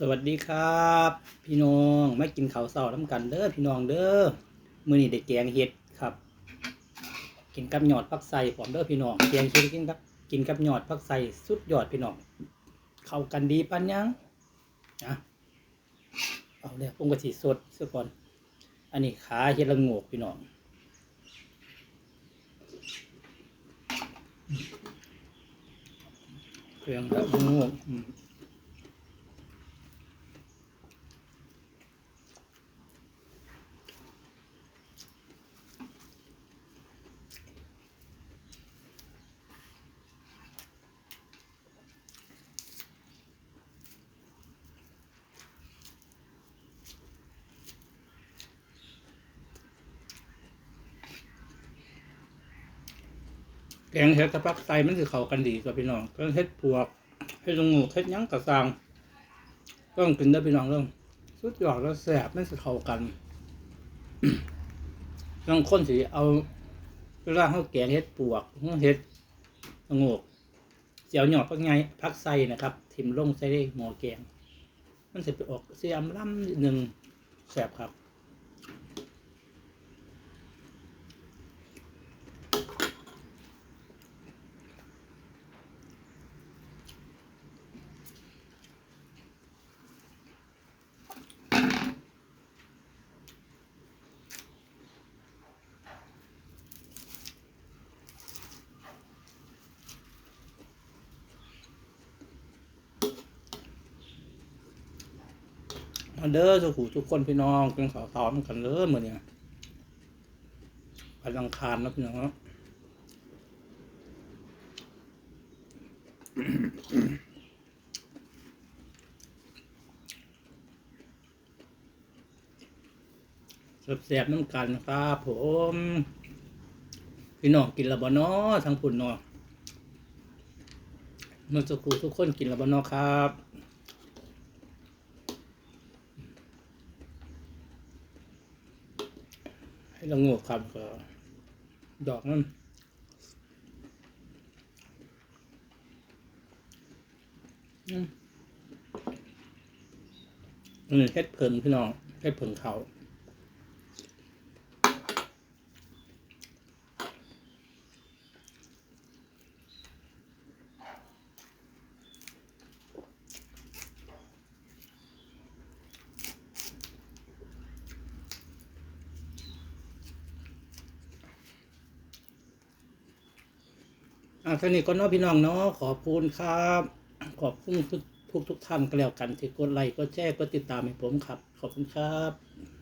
สวัสดีครับ พี่น้องมากินข้าวเช้าน้ำกันเด้อพี่น้องเด้อมือนี้ได้แกงเห็ดครับ กินกับหยอดผักใส่พร้อมเด้อพี่น้องแกงเห็ดกินกับกินกับหยอดผักใส่สุดยอดพี่น้องเข้ากันดีปานยังนะเอาเลยผมก็สิสดซะก่อน อันนี้ขาเห็ดละงกพี่น้องเครื่องละโงก แกงเห็ดกับผักไตมันคือเข้ากันดีกับพี่น้องกงเห็ดปวกเห็ดละโงูเห็ดยังกระซังต้องกินได้พี่น้องเรื่องสุดยอดแล้วแซ่บมันคือเข้ากันบางคนสิเอาเวลาเขาแกงเห็ดปวกเห็ดละโงูเสียวหยอดพักไงพักไส้นะครับ ทิมลงใส่ในหมอแกง มันจะไปออกเสียมล้ำนิดนึงแซ่บครับ มาเด้อสุขุทุกคนพี่น้องกินข้าวตอนกันเด้อมื้อนี้วันอังคารนะพี่น้องเนาะแซ่บๆน้ำกันครับผมพี่น้องกินละบ่เนาะทั้งปุ่นเนาะเมื่อสักครู่ทุกคนกินละบ่เนาะครับ ให้เราโงกครับก็ดอกนั่นอันนี้เฮ็ดเพิ่นพี่น้องเฮ็ดเพิ่นเขา อะท่านี้ก็น้อพี่น้องเนาะขอบคุณครับ ขอบคุณทุกทุกทุกท่านก็แล้วกันที่กดไลค์กดแชร์กดติดตามให้ผมครับ ขอบคุณครับ